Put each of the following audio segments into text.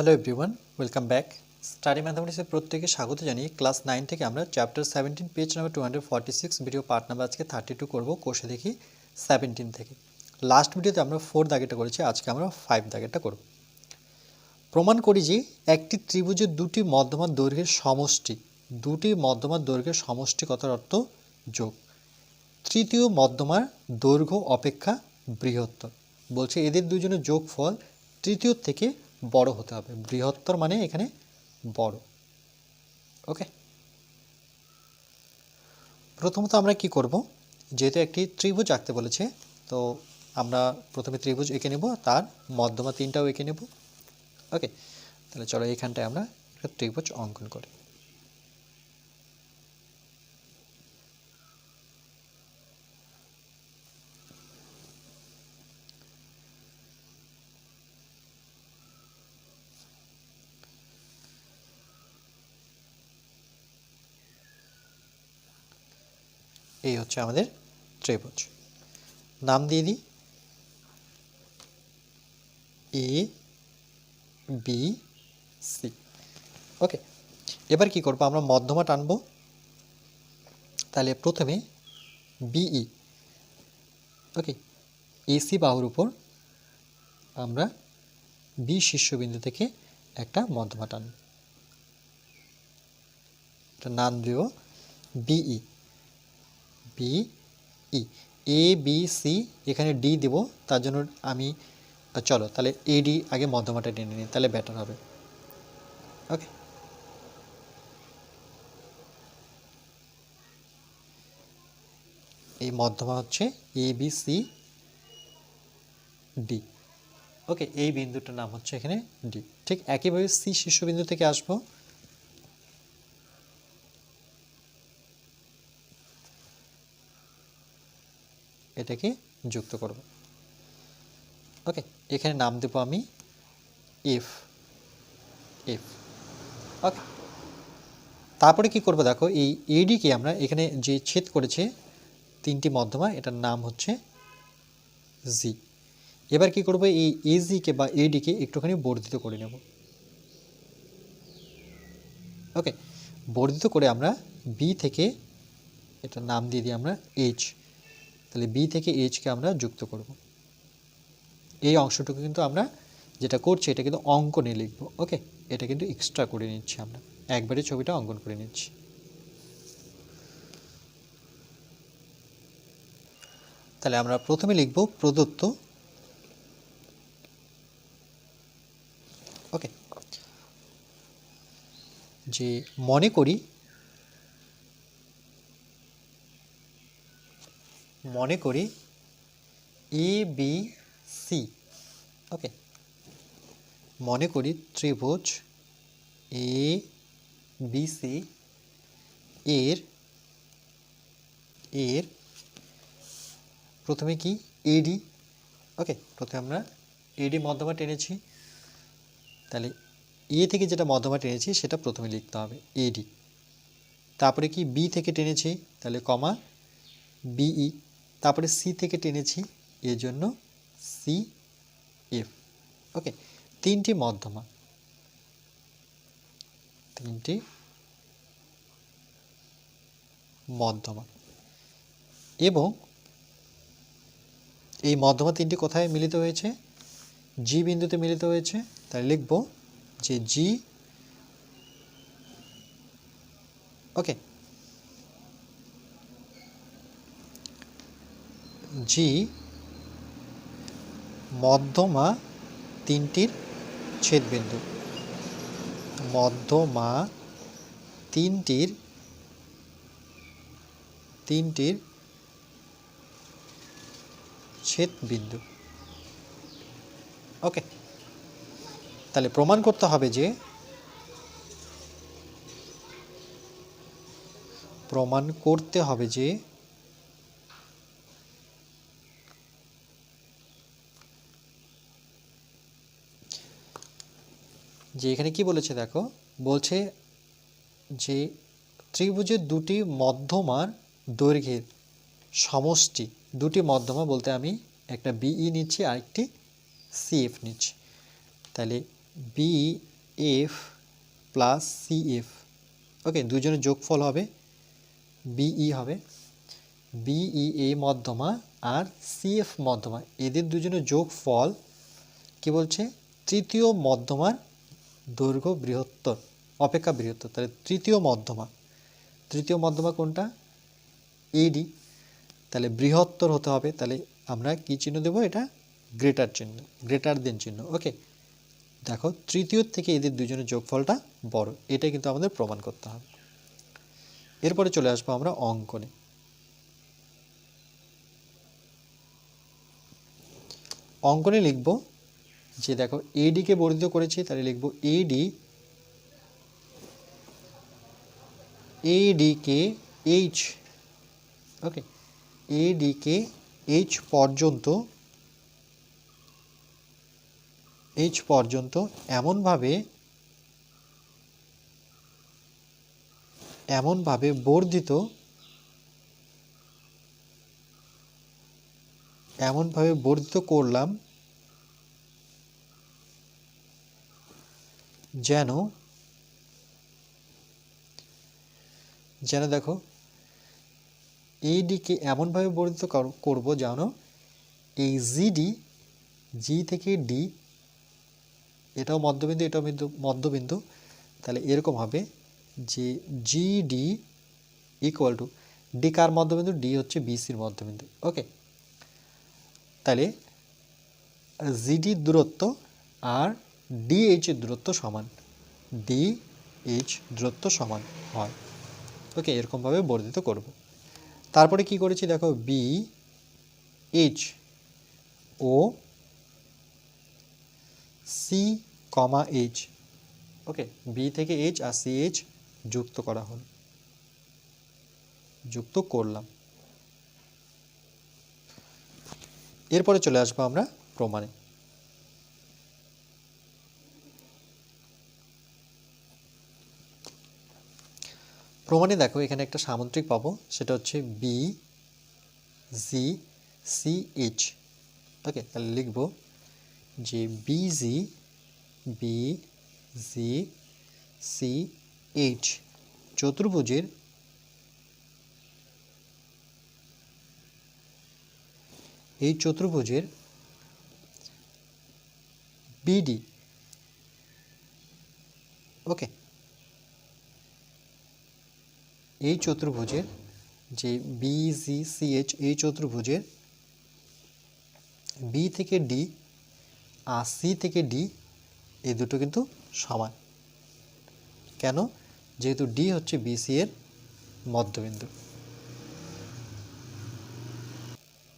Hello everyone welcome back study ম্যাথামেটিক্সের প্রত্যেকে স্বাগত জানিয়ে ক্লাস নাইন থেকে আমরা chapter seventeen page number two hundred forty six video part number আজকে থার্টি টু করব কোষে দেখি সেভেন্টিন থেকে। লাস্ট ভিডিওতে আমরা ফোর দাগেটা করেছি, আজকে আমরা ফাইভ দাগেটা করব। প্রমাণ করি যে একটি ত্রিভুজের দুটি মধ্যমার দৈর্ঘ্যের সমষ্টি, দুটি মধ্যমার দৈর্ঘ্যের সমষ্টি কথার অর্থ যোগ। তৃতীয় মধ্যমার দৈর্ঘ্য অপেক্ষা বৃহত্তর। বলছে এদের দুজনের যোগফল তৃতীয় থেকে বড় হতে হবে। বৃহত্তর মানে এখানে বড়। ওকে? প্রথমত আমরা কি করব? যেহেতু একটি ত্রিভুজ আঁকতে বলেছে, তো আমরা প্রথমে ত্রিভুজ এঁকে নেব, তার মধ্যমা তিনটাও এঁকে নেব। ওকে? তাহলে চলো এখানটায় আমরা একটা ত্রিভুজ অঙ্কন করি। এই হচ্ছে আমাদের ত্রিভুজ। নাম দিয়ে দিই। এ বি সি ওকে এবার কি করব? আমরা মধ্যমা টানবো। তাহলে প্রথমে বিই ওকে এসি বাহুর উপর আমরা বি শীর্ষবিন্দু থেকে একটা মধ্যমা টানব। এটা নাম দেব BE B E A B C এখানে ডি দেব, তার জন্য আমি চলো, তাহলে এডি আগে মধ্যমাটা টেনে নিই, তাহলে বেটার হবে। ওকে এই মধ্যমা হচ্ছে A B C D okay এই বিন্দুটার নাম হচ্ছে এখানে ডি ঠিক একইভাবে সি শীর্ষবিন্দু থেকে আসব। এটাকে যুক্ত করব। ওকে এখানে নাম দেবো আমি এফ এফ ওকে তারপরে কি করব দেখো, এই এডিকে আমরা এখানে যে ছেদ করেছে তিনটি মধ্যমা, এটার নাম হচ্ছে জি এবার কি করব, এই এজিকে বা এডিকে একটুখানি বর্ধিত করে নেব। ওকে বর্ধিত করে আমরা বি থেকে, এটার নাম দিয়ে দিই আমরা এইচ তাহলে বি থেকে এইচকে আমরা যুক্ত করব। এই অংশটুকু কিন্তু আমরা যেটা করছি, এটা কিন্তু অঙ্কনে লিখব, ওকে? এটা কিন্তু এক্সট্রা করে নিচ্ছি আমরা। একবারে ছবিটা অঙ্কন করে নিচ্ছি। তাহলে আমরা প্রথমে লিখব প্রদত্ত। ওকে? যে মনে করি মনে করি এ বি সি ওকে মনে করি ত্রিভুজ এ বি সি এর এর প্রথমে কি? এডি ওকে প্রথমে আমরা এডি মধ্যমা টেনেছি। তাহলে এ থেকে যেটা মধ্যমা টেনেছি, সেটা প্রথমে লিখতে হবে এডি তারপরে কি? বি থেকে টেনেছি, তাহলে কমা বিই তারপরে সি থেকে টেনেছি এর জন্য সি এফ ওকে তিনটি মধ্যমা। তিনটি মধ্যমা। এবং এই মধ্যমা তিনটি কোথায় মিলিত হয়েছে? জি বিন্দুতে মিলিত হয়েছে। তাই লিখব যে জি ওকে জি, মধ্যমা তিনটির ছেদবিন্দু। মধ্যমা তিনটির তিনটির ছেদবিন্দু। ওকে, তাহলে প্রমাণ করতে হবে যে প্রমাণ করতে হবে যে যে এখানে কি বলেছে দেখো? বলছে যে ত্রিভুজের দুটি মধ্যমার দৈর্ঘ্যের সমষ্টি, দুটি মধ্যমা বলতে আমি একটা বিই নিচ্ছি, আরেকটি সিএফ নিচ্ছি। তাহলে B F plus C F okay দুজনের যোগফল হবে বিই হবে। বিই এ মধ্যমা আর সিএফ মধ্যমা এদের দুজনের যোগফল কি বলছে? তৃতীয় মধ্যমার দৈর্ঘ্য বৃহত্তর, অপেক্ষা বৃহত্তর, তাহলে তৃতীয় মধ্যমা। তৃতীয় মধ্যমা কোনটা? এডি তাহলে বৃহত্তর হতে হবে, তাহলে আমরা কি চিহ্ন দেব? এটা গ্রেটার চিহ্ন, গ্রেটার দেন চিহ্ন। ওকে দেখো, তৃতীয় থেকে এদের দুজনের যোগফলটা বড়, এটা কিন্তু আমাদের প্রমাণ করতে হবে। এরপরে চলে আসব আমরা অঙ্কনে। অঙ্কনে লিখব যে দেখো এডিকে বর্ধিত করেছি, তাহলে লিখব এডি এডিকে এইচ ওকে এডিকে এইচ পর্যন্ত এইচ পর্যন্ত এমনভাবে এমনভাবে বর্ধিত এমনভাবে বর্ধিত করলাম যেন যেন দেখো এই ডিকে এমনভাবে বর্ধিত কর- করব যেন এই জিডি জি থেকে ডি এটাও মধ্যবিন্দু, এটাও বিন্দু, মধ্যবিন্দু, তাহলে এরকম হবে যে জিডি ইকুয়াল টু ডি কার মধ্যবিন্দু? ডি হচ্ছে বিসির মধ্যবিন্দু। ওকে তাহলে জিডি দূরত্ব আর ডিএইচ দূরত্ব সমান ডি এইচ দূরত্ব সমান হয়। ওকে এরকমভাবে বর্ধিত করব। তারপরে কি করেছি দেখো বি এইচ ও C comma H okay B থেকে এইচ আর সি এইচ যুক্ত করা হল। যুক্ত করলাম। এরপরে চলে আসব আমরা প্রমাণে। প্রমাণে দেখো, এখানে একটা সামুদ্রিক পাবো, সেটা হচ্ছে B G C H okay তাহলে লিখব যে BG B G C H চতুর্ভুজের এই চতুর্ভুজের বিডি ওকে এই চতুর্ভুজের, যে বিজিসিএইচ এই চতুর্ভুজের বি থেকে ডি আর সি থেকে ডি এই দুটো কিন্তু সমান। কেন? যেহেতু ডি হচ্ছে বিসি এর মধ্যবিন্দু।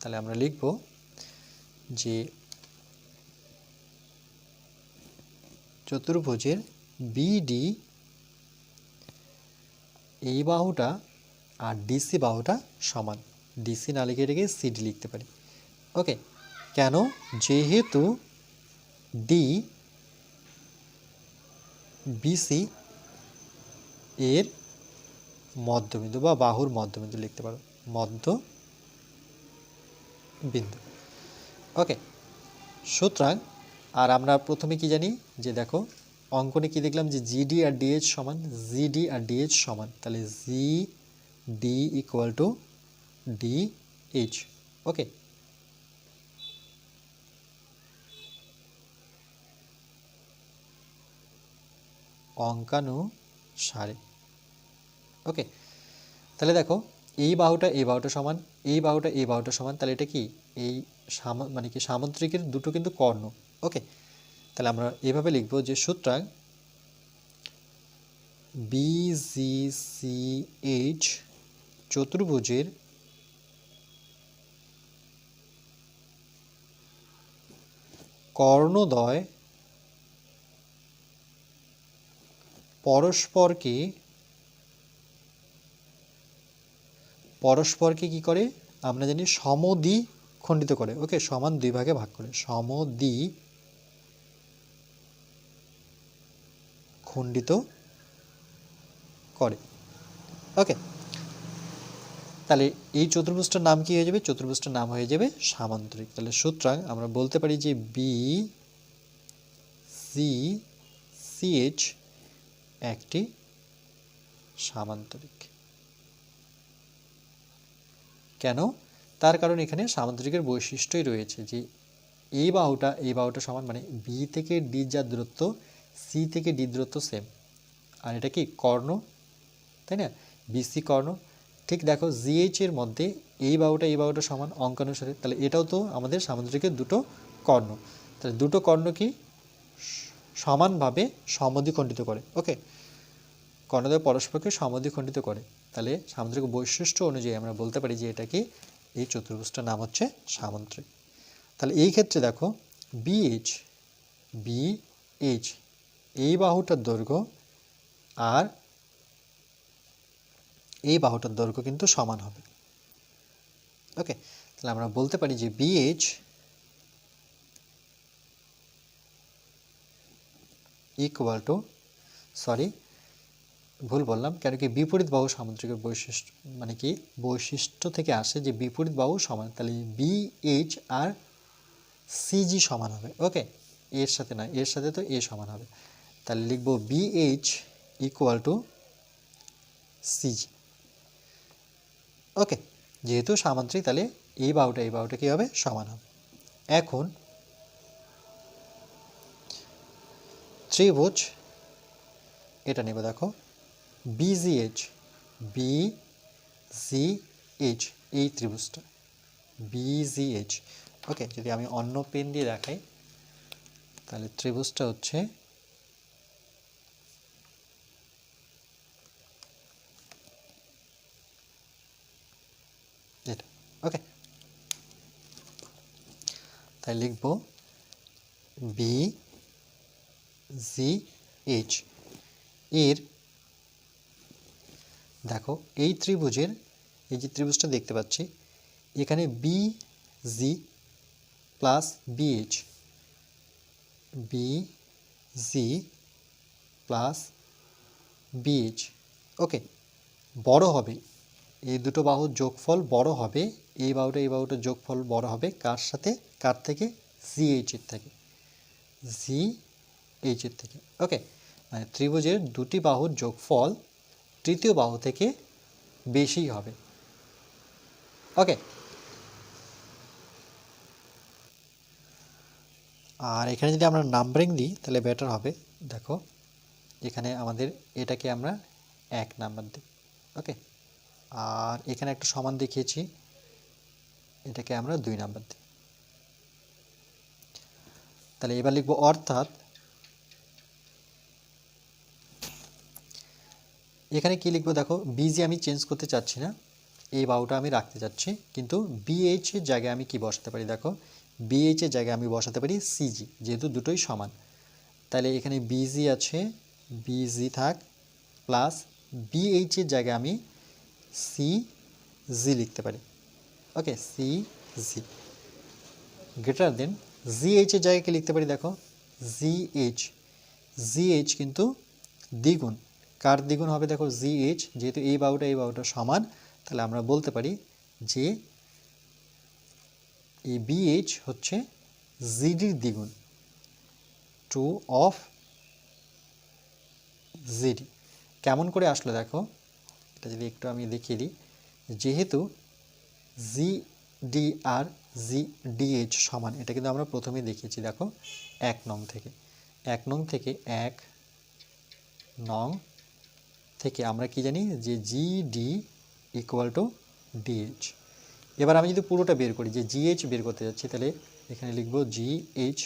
তাহলে আমরা লিখব যে চতুর্ভুজের বিডি এই বাহুটা আর ডিসি বাহুটা সমান। ডিসি না লিখে রেখে সিডি লিখতে পারি। ওকে, কেন? যেহেতু ডি বিসি এর মধ্যবিন্দু বা বাহুর মধ্যবিন্দু লিখতে পারো। মধ্য বিন্দু ওকে, সুতরাং, আর আমরা প্রথমে কি জানি? যে দেখো অঙ্কনে কি দেখলাম যে জিডি আর ডিএইচ সমান জিডি আর ডিএইচ সমান। তাহলে G D equal to D H okay অঙ্কানুসারে okay তাহলে দেখো, এই বাহুটা এই বাহুটা সমান, এই বাহুটা এই বাহুটা সমান, তাহলে এটা কি? এই মানে কি সামুদ্রিকের দুটো কিন্তু কর্ণ। ওকে তাহলে আমরা এভাবে লিখব যে সুতরাং বিজিসিএইচ চতুর্ভুজের কর্ণদ্বয় পরস্পরকে পরস্পরকে কি করে? আমরা জানি সমদ্বি খণ্ডিত করে। ওকে সমান দুই ভাগে ভাগ করে। সমদ্বি খণ্ডিত করে। ওকে তাহলে এই চতুর্ভুজটার নাম কি হয়ে যাবে? চতুর্ভুজটার নাম হয়ে যাবে সামান্তরিক। তাহলে সুতরাং আমরা বলতে পারি যে বি জি সিএইচ একটি সামান্তরিক। কেন? তার কারণ এখানে সামান্তরিকের বৈশিষ্ট্যই রয়েছে যে এই বাহুটা এই বাহুটা সমান মানে বি থেকে ডি যার দূরত্ব সি থেকে ডি দূরত্ব সেম আর এটা কি কর্ণ? তাই না? বিসি কর্ণ। ঠিক দেখো জিএইচ এর মধ্যে এই বাহুটা এই বাহুটা সমান অঙ্কানুসারে। তাহলে এটাও তো আমাদের সামুদ্রিকের দুটো কর্ণ। তাহলে দুটো কর্ণ কি? সমানভাবে সমদ্বিখণ্ডিত করে। ওকে কর্ণদ্বয় পরস্পরকে সমদ্বিখণ্ডিত করে। তাহলে সামুদ্রিক বৈশিষ্ট্য অনুযায়ী আমরা বলতে পারি যে এটা কি? এই চতুর্ভুজটার নাম হচ্ছে সামুদ্রিক। তাহলে এই ক্ষেত্রে দেখো বিএইচ বিএইচ এই বাহুটার দৈর্ঘ্য আর এই বাহুটার দৈর্ঘ্য কিন্তু সমান হবে। ওকে, তাহলে আমরা বলতে পারি যে বিএইচ ইকুয়াল টু সরি ভুল বললাম, কেন কি বিপরীত বাহু সামুদ্রিকের বৈশিষ্ট্য মানে কি বৈশিষ্ট্য থেকে আসে যে বিপরীত বাহু সমান, তাহলে বিএইচ আর সিজি সমান হবে। ওকে এর সাথে না এর সাথে তো এ সমান হবে। তাহলে লিখব BH equal to CG okay যেহেতু সামান্তরিক, তাহলে এই বাহুটা এই বাহুটা কী হবে সমান হবে। এখন ত্রিভুজ, এটা নেব দেখো। বিজিএইচ বি জি এইচ এই ত্রিভুজটা। বিজিএইচ ওকে যদি আমি অন্য পেন দিয়ে দেখাই, তাহলে ত্রিভুজটা হচ্ছে এটা ওকে তাই লিখব বি জি এইচ এর, দেখো, এই ত্রিভুজের, এই যে ত্রিভুজটা দেখতে পাচ্ছি, এখানে B G plus BH B G plus BH okay বড় হবে। এই দুটো বাহুর যোগফল বড় হবে, এই বাহুটা, এই বাহুটার যোগফল বড় হবে কার সাথে? কার থেকে? জি এইচের থেকে। জি এইচের থেকে। ওকে মানে ত্রিভুজের দুটি বাহুর যোগফল তৃতীয় বাহু থেকে বেশি হবে। ওকে আর এখানে যদি আমরা নাম্বারিং দিই, তাহলে বেটার হবে। দেখো, এখানে আমাদের এটাকে আমরা এক নাম্বার দিই। ওকে আর এখানে একটা সমান দেখিয়েছি। এটাকে আমরা দুই নাম্বার দিই। তাহলে এবার লিখব অর্থাৎ এখানে কি লিখব দেখো বিজি আমি চেঞ্জ করতে চাচ্ছি না, এই বাউটা আমি রাখতে চাচ্ছি, কিন্তু বিএইচ এর জায়গায় আমি কি বসাতে পারি দেখো বিএইচ এর জায়গায় আমি বসাতে পারি সিজি যেহেতু দুটোই সমান। তাহলে এখানে বিজি আছে বিজি থাক প্লাস বিএইচ এর জায়গায় আমি সি জি লিখতে পারি। Okay C G greater than GH এর জায়গায় লিখতে পারি দেখো? জিএইচ জিএইচ কিন্তু দ্বিগুণ। কার দ্বিগুণ হবে দেখো? জিএইচ যেহেতু এই বাহুটা এই বাহুটা সমান, তাহলে আমরা বলতে পারি যে এই বিএইচ হচ্ছে জিডির দ্বিগুণ। টু অফ জিডি কেমন করে আসলো দেখো? এটা যদি একটু আমি দেখিয়ে দিই, যেহেতু জি ডি আর জি ডিএইচ সমান, এটা কিন্তু আমরা প্রথমেই দেখিয়েছি, দেখো, এক নং থেকে। এক নং থেকে এক নং থেকে আমরা কি জানি যে G D equal to DH এবার আমি যদি পুরোটা বের করি, যে জিএইচ বের করতে যাচ্ছি, তাহলে এখানে লিখব জিএইচ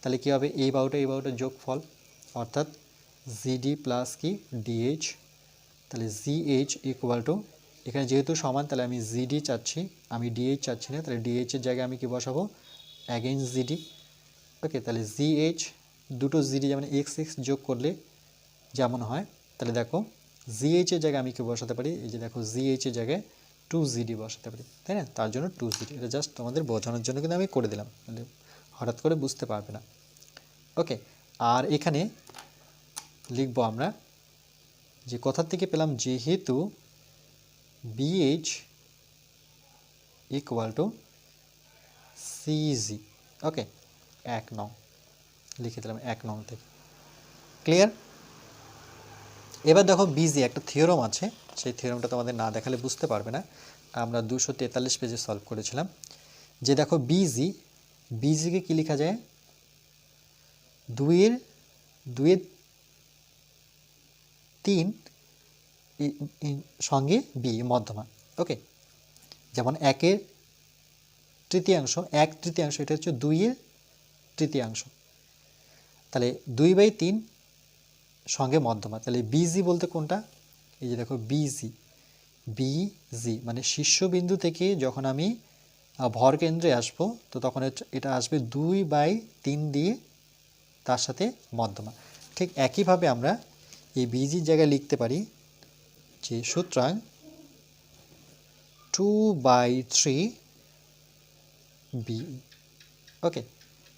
তাহলে কী হবে? এই বাহুটা এই বাহুটার যোগফল, অর্থাৎ জিডি প্লাস কি? ডিএইচ তাহলে জিএইচ ইকুয়াল টু এখানে যেহেতু সমান, তাহলে আমি জিডি চাচ্ছি, আমি ডিএইচ চাচ্ছি না, তাহলে ডিএইচের জায়গায় আমি কি বসাবো? অ্যাগেন্স জিডি ওকে তাহলে জিএইচ দুটো জিডি যেমন এক্স এক্স যোগ করলে যেমন হয়, তাহলে দেখো জি জিএইচের জায়গায় আমি কি বসাতে পারি? এই যে দেখো জি জিএইচের জায়গায় টু জিডি বসাতে পারি, তাই না? তার জন্য টু জিডি এটা জাস্ট তোমাদের বোঝানোর জন্য কিন্তু আমি করে দিলাম মানে হঠাৎ করে বুঝতে পারবে না। ওকে আর এখানে লিখব আমরা যে কোথার থেকে পেলাম যেহেতু BH equal to CG okay এক নং। লিখে দিলাম এক নং থেকে। ক্লিয়ার এবার দেখো বিজি একটা থিওরম আছে। সেই থিওরমটা তোমাদের না দেখালে বুঝতে পারবে না। আমরা দুশো তেতাল্লিশ পেজে সলভ করেছিলাম। যে দেখো বিজি বিজিকে কী লেখা যায়? দুইয়ের দুইয়ের তিন সঙ্গে বি মধ্যমা ওকে যেমন একের তৃতীয়াংশ, এক তৃতীয়াংশ, এটা হচ্ছে দুইয়ের তৃতীয়াংশ। তাহলে দুই বাই তিন সঙ্গে মধ্যমা তাহলে বিজি বলতে কোনটা? এই যে দেখো বিজি বিজি মানে শীর্ষবিন্দু থেকে যখন আমি ভর কেন্দ্রে আসব, তো তখন এটা আসবে দুই বাই তিন দিয়ে তার সাথে মধ্যমা ঠিক একইভাবে আমরা এই বিজির জায়গায় লিখতে পারি যে সুতরাং two by three B okay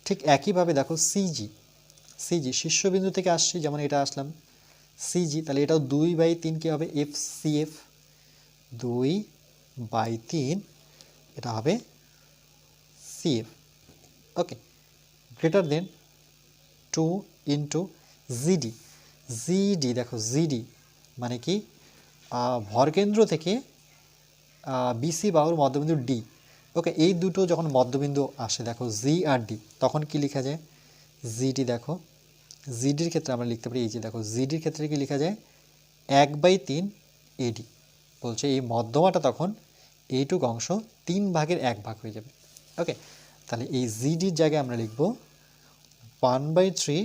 ঠিক একইভাবে দেখো সিজি সিজি শীর্ষবিন্দু থেকে আসছি, যেমন এটা আসলাম সিজি তাহলে এটাও দুই বাই তিন কী হবে? এফ সি এফ দুই বাই তিন, এটা হবে CF okay greater than two into GD GD দেখো জিডি মানে কি? ভরকেন্দ্র থেকে বিসি বাহুর মধ্যবিন্দু ডি ওকে, এই দুটো যখন মধ্যবিন্দু আসে, দেখো জি আর ডি তখন কি লেখা যায়? জিডি দেখো জিডির ক্ষেত্রে আমরা লিখতে পারি, এই যে দেখো জিডির ক্ষেত্রে কি লেখা যায়? এক বাই তিন এডি বলছে এই মধ্যমাটা তখন এইটুক অংশ তিন ভাগের এক ভাগ হয়ে যাবে। ওকে, তাহলে এই জিডির জায়গায় আমরা লিখব one by three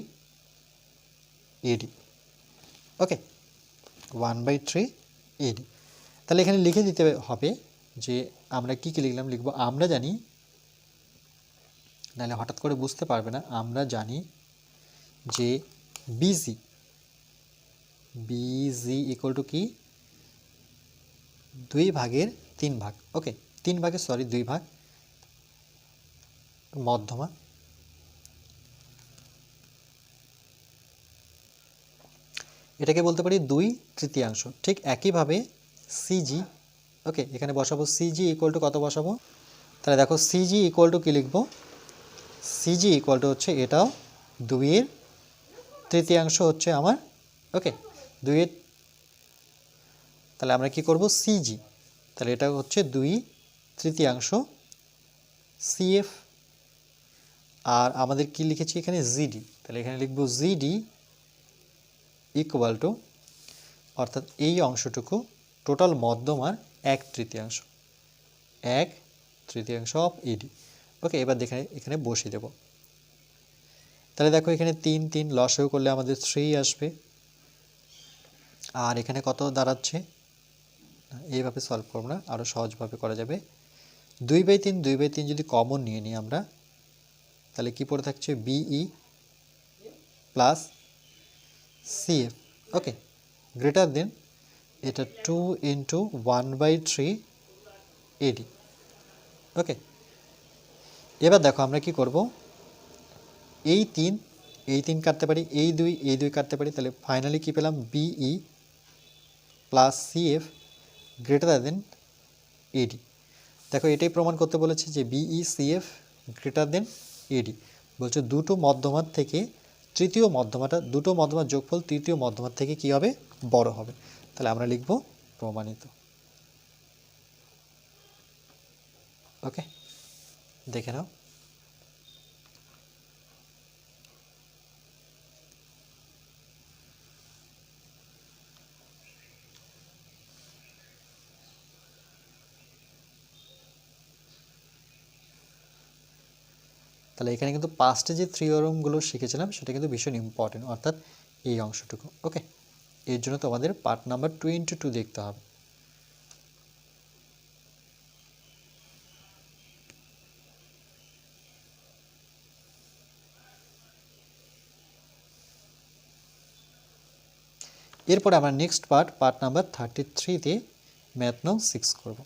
AD okay one by three AD তাহলে এখানে লিখে দিতে হবে যে আমরা কী কী লিখলাম? লিখব, আমরা জানি। নাহলে হঠাৎ করে বুঝতে পারবে না। আমরা জানি যে বিজি বিজি ইকুয়াল টু কি? দুই ভাগের তিন ভাগ। ওকে তিন ভাগের সরি দুই ভাগ। মধ্যমা। এটাকে বলতে পারি দুই তৃতীয়াংশ। ঠিক একইভাবে সিজি ওকে, এখানে বসাবো সিজি ইকুয়াল টু কত বসাবো? তাহলে দেখো সিজি ইকুয়াল টু কী লিখব? সিজি ইকুয়াল টু হচ্ছে এটাও দুইয়ের তৃতীয়াংশ হচ্ছে আমার, ওকে, দুইয়ের, তাহলে আমরা কি করব? সিজি তাহলে এটা হচ্ছে দুই তৃতীয়াংশ সিএফ আর আমাদের কি লিখেছি এখানে? জিডি তাহলে এখানে লিখব জিডি ইকুয়াল টু অর্থাৎ এই অংশটুকু টোটাল মধ্যমার এক তৃতীয়াংশ। এক তৃতীয়াংশ অফ এডি ওকে এবার দেখে এখানে বসিয়ে দেব। তাহলে দেখো এখানে তিন তিন লসেও করলে আমাদের থ্রি আসবে। আর এখানে কত দাঁড়াচ্ছে? এইভাবে সলভ করব না আরও সহজভাবে করা যাবে। দুই বাই তিন, দুই বাই তিন যদি কমন নিয়ে নিই আমরা, তাহলে কি পড়ে থাকছে? BE plus CF okay greater than এটা two into one by three AD okay এবার দেখো আমরা কি করব? এই তিন এই তিন কাটতে পারি, এই দুই এই দুই কাটতে পারি, তাহলে ফাইনালি কি পেলাম? BE plus CF greater than AD দেখো, এটাই প্রমাণ করতে বলেছে যে BE CF greater than AD বলছে দুটো মধ্যমার থেকে তৃতীয় মধ্যমাটা, দুটো মধ্যমার যোগফল তৃতীয় মধ্যমার থেকে কি হবে? বড় হবে। তাহলে আমরা লিখব প্রমাণিত। ওকে? দেখে নাও। তাহলে এখানে কিন্তু পাঁচটা যে থ্রিওরমগুলো শিখেছিলাম, সেটা কিন্তু ভীষণ ইম্পর্টেন্ট অর্থাৎ এই অংশটুকু ওকে এর জন্য তোমাদের পার্ট নাম্বার টোয়েন্টি টু দেখতে হবে। এরপরে আমরা next part part number thirty থ্রিতে ম্যাথ নং সিক্স করব।